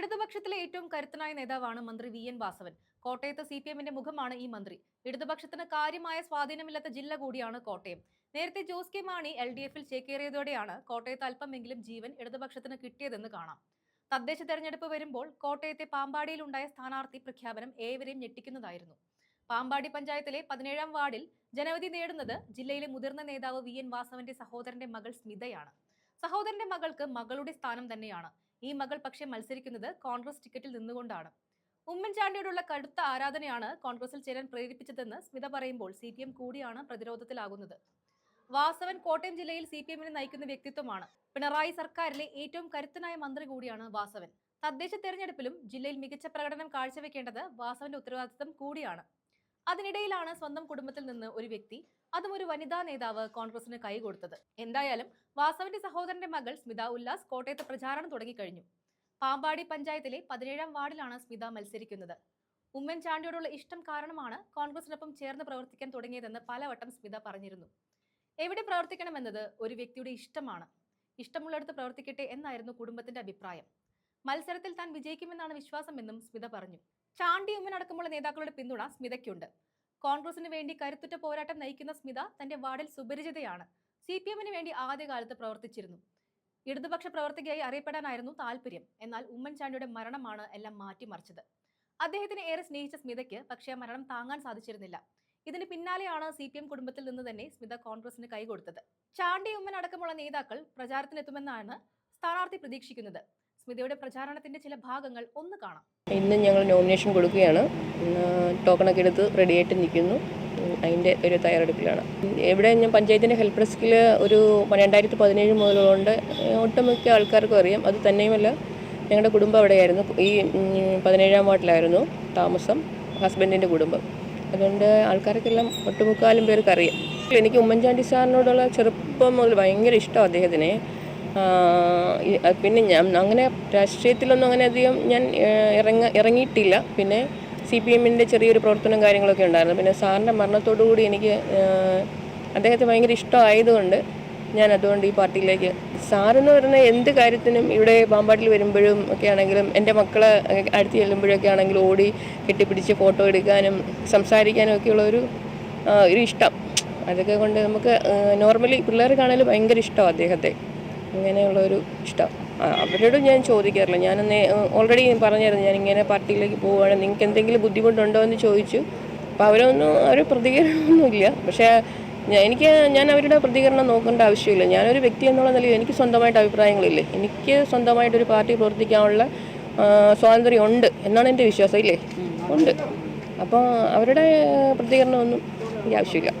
ഇടതുപക്ഷത്തിലെ ഏറ്റവും കരുത്തനായ നേതാവാണ് മന്ത്രി വി. എൻ. വാസവൻ. കോട്ടയത്ത് സി. പി. എമ്മിന്റെ മുഖമാണ് ഈ മന്ത്രി. ഇടതുപക്ഷത്തിന് കാര്യമായ സ്വാധീനമില്ലാത്ത ജില്ല കൂടിയാണ് കോട്ടയം. നേരത്തെ Jose K Mani L D എഫിൽ ചേക്കേറിയതോടെയാണ് കോട്ടയത്ത് അല്പമെങ്കിലും ജീവൻ ഇടതുപക്ഷത്തിന് കിട്ടിയതെന്ന് കാണാം. തദ്ദേശ തെരഞ്ഞെടുപ്പ് വരുമ്പോൾ കോട്ടയത്തെ പാമ്പാടിയിലുണ്ടായ സ്ഥാനാർത്ഥി പ്രഖ്യാപനം ഏവരെയും ഞെട്ടിക്കുന്നതായിരുന്നു. പാമ്പാടി പഞ്ചായത്തിലെ പതിനേഴാം വാർഡിൽ ജനവധി നേടുന്നത് ജില്ലയിലെ മുതിർന്ന നേതാവ് വി. എൻ. വാസവന്റെ സഹോദരന്റെ മകൾ സ്മിതയാണ്. സഹോദരന്റെ മകൾക്ക് മകളുടെ സ്ഥാനം തന്നെയാണ്. ഈ മകൾ പക്ഷേ മത്സരിക്കുന്നത് കോൺഗ്രസ് ടിക്കറ്റിൽ നിന്നുകൊണ്ടാണ്. ഉമ്മൻചാണ്ടിയോടുള്ള കടുത്ത ആരാധനയാണ് കോൺഗ്രസിൽ ചേരാൻ പ്രേരിപ്പിച്ചതെന്ന് സ്മിത പറയുമ്പോൾ സി പി എം കൂടിയാണ് പ്രതിരോധത്തിലാകുന്നത്. വാസവൻ കോട്ടയം ജില്ലയിൽ സി പി എമ്മിനെ നയിക്കുന്ന വ്യക്തിത്വമാണ്. പിണറായി സർക്കാരിലെ ഏറ്റവും കരുത്തനായ മന്ത്രി കൂടിയാണ് വാസവൻ. തദ്ദേശ തെരഞ്ഞെടുപ്പിലും ജില്ലയിൽ മികച്ച പ്രകടനം കാഴ്ചവെക്കേണ്ടത് വാസവന്റെ ഉത്തരവാദിത്തം കൂടിയാണ്. അതിനിടയിലാണ് സ്വന്തം കുടുംബത്തിൽ നിന്ന് ഒരു വ്യക്തി അതും ഒരു വനിതാ നേതാവ് കോൺഗ്രസിന് കൈകൊടുത്തത് എന്തായാലും വാസവന്റെ സഹോദരന്റെ മകൾ സ്മിത ഉല്ലാസ് കോട്ടയത്ത് പ്രചാരണം തുടങ്ങിക്കഴിഞ്ഞു. പാമ്പാടി പഞ്ചായത്തിലെ പതിനേഴാം വാർഡിലാണ് സ്മിത മത്സരിക്കുന്നത്. ഉമ്മൻചാണ്ടിയോടുള്ള ഇഷ്ടം കാരണമാണ് കോൺഗ്രസിനൊപ്പം ചേർന്ന് പ്രവർത്തിക്കാൻ തുടങ്ങിയതെന്ന് പലവട്ടം സ്മിത പറഞ്ഞിരുന്നു. എവിടെ പ്രവർത്തിക്കണമെന്നത് ഒരു വ്യക്തിയുടെ ഇഷ്ടമാണ്. ഇഷ്ടമുള്ളിടത്ത് പ്രവർത്തിക്കട്ടെ എന്നായിരുന്നു കുടുംബത്തിന്റെ അഭിപ്രായം. മത്സരത്തിൽ താൻ വിജയിക്കുമെന്നാണ് വിശ്വാസമെന്നും സ്മിത പറഞ്ഞു. ചാണ്ടി ഉമ്മൻ അടക്കമുള്ള നേതാക്കളുടെ പിന്തുണ സ്മിതയ്ക്കുണ്ട്. കോൺഗ്രസിന് വേണ്ടി കരുത്തുറ്റ പോരാട്ടം നയിക്കുന്ന സ്മിത തന്റെ വാർഡിൽ സുപരിചിതയാണ്. സി പി എമ്മിന് വേണ്ടി ആദ്യകാലത്ത് പ്രവർത്തിച്ചിരുന്നു. ഇടതുപക്ഷ പ്രവർത്തകയായി അറിയപ്പെടാനായിരുന്നു താല്പര്യം. എന്നാൽ ഉമ്മൻചാണ്ടിയുടെ മരണമാണ് എല്ലാം മാറ്റിമറിച്ചത്. അദ്ദേഹത്തിനെ ഏറെ സ്നേഹിച്ച സ്മിതയ്ക്ക് പക്ഷേ മരണം താങ്ങാൻ സാധിച്ചിരുന്നില്ല. ഇതിന് പിന്നാലെയാണ് സി പി എം കുടുംബത്തിൽ നിന്ന് തന്നെ സ്മിത കോൺഗ്രസിന് കൈകൊടുത്തത്. ചാണ്ടി ഉമ്മൻ അടക്കമുള്ള നേതാക്കൾ പ്രചാരത്തിനെത്തുമെന്നാണ് സ്ഥാനാർത്ഥി പ്രതീക്ഷിക്കുന്നത്. സ്മിതയുടെ പ്രചാരണത്തിന്റെ ചില ഭാഗങ്ങൾ ഒന്ന് കാണാം. ഇന്ന് ഞങ്ങൾ നോമിനേഷൻ കൊടുക്കുകയാണ്. ടോക്കണൊക്കെ എടുത്ത് റെഡിയായിട്ട് നിൽക്കുന്നു. അതിന്റെ ഒരു തയ്യാറെടുപ്പിലാണ്. എവിടെ ഞാൻ പഞ്ചായത്തിന്റെ ഹെൽപ്പ് ഡെസ്കിൽ ഒരു രണ്ടായിരത്തി പതിനേഴ് മുതലുകൊണ്ട് ഒട്ടുമിക്ക ആൾക്കാർക്കും അറിയാം. അത് തന്നെയുമല്ല ഞങ്ങളുടെ കുടുംബം അവിടെയായിരുന്നു. ഈ പതിനേഴാം വാർഡിലായിരുന്നു താമസം ഹസ്ബൻഡിന്റെ കുടുംബം. അതുകൊണ്ട് ആൾക്കാർക്കെല്ലാം ഒട്ടുമുക്കാലും പേർക്ക് അറിയാം എനിക്ക് ഉമ്മൻചാണ്ടി സാറിനോടുള്ള ചെറുപ്പം മുതൽ ഭയങ്കര ഇഷ്ടമാണ് അദ്ദേഹത്തിനെ. പിന്നെ ഞാൻ അങ്ങനെ രാഷ്ട്രീയത്തിലൊന്നും അങ്ങനെ അധികം ഞാൻ ഇറങ്ങ ഇറങ്ങിയിട്ടില്ല. പിന്നെ സി പി എമ്മിന്റെ ചെറിയൊരു പ്രവർത്തനം കാര്യങ്ങളൊക്കെ ഉണ്ടായിരുന്നു. പിന്നെ സാറിന്റെ മരണത്തോടു കൂടി എനിക്ക് അദ്ദേഹത്തെ ഭയങ്കര ഇഷ്ടമായതുകൊണ്ട് ഞാൻ അതുകൊണ്ട് ഈ പാർട്ടിയിലേക്ക് സാറെന്ന് പറയുന്ന എന്ത് കാര്യത്തിനും ഇവിടെ പാമ്പാട്ടിൽ വരുമ്പോഴും ഒക്കെ ആണെങ്കിലും എന്റെ മക്കളെ അടുത്ത് ചെല്ലുമ്പോഴൊക്കെ ആണെങ്കിലും ഓടി കെട്ടിപ്പിടിച്ച് ഫോട്ടോ എടുക്കാനും സംസാരിക്കാനും ഒക്കെയുള്ള ഒരു ഒരു ഇഷ്ടം. അതൊക്കെ കൊണ്ട് നമുക്ക് നോർമലി പിള്ളേർക്കാണെങ്കിലും ഭയങ്കര ഇഷ്ടമാണ് അദ്ദേഹത്തെ. ഇങ്ങനെയുള്ള ഒരു ഇഷ്ടം അവരോട് ഞാൻ ചോദിക്കാറില്ല. ഞാൻ ഓൾറെഡി പറഞ്ഞായിരുന്നു. ഞാൻ ഇങ്ങനെ പാർട്ടിയിലേക്ക് പോവുകയാണ്. നിങ്ങൾക്ക് എന്തെങ്കിലും ബുദ്ധിമുട്ടുണ്ടോ എന്ന് ചോദിച്ചു. അപ്പോൾ അവരൊന്നും അവർ പ്രതികരണമൊന്നുമില്ല. പക്ഷേ എനിക്ക് ഞാൻ അവരുടെ പ്രതികരണം നോക്കേണ്ട ആവശ്യമില്ല. ഞാനൊരു വ്യക്തി എന്നുള്ള നിലയിൽ എനിക്ക് സ്വന്തമായിട്ട് അഭിപ്രായങ്ങളില്ലേ? എനിക്ക് സ്വന്തമായിട്ടൊരു പാർട്ടി പ്രവർത്തിക്കാനുള്ള സ്വാതന്ത്ര്യം ഉണ്ട് എന്നാണ് എന്റെ വിശ്വാസം ഇല്ലേ? ഉണ്ട്. അപ്പോൾ അവരുടെ പ്രതികരണമൊന്നും എനിക്ക് ആവശ്യമില്ല.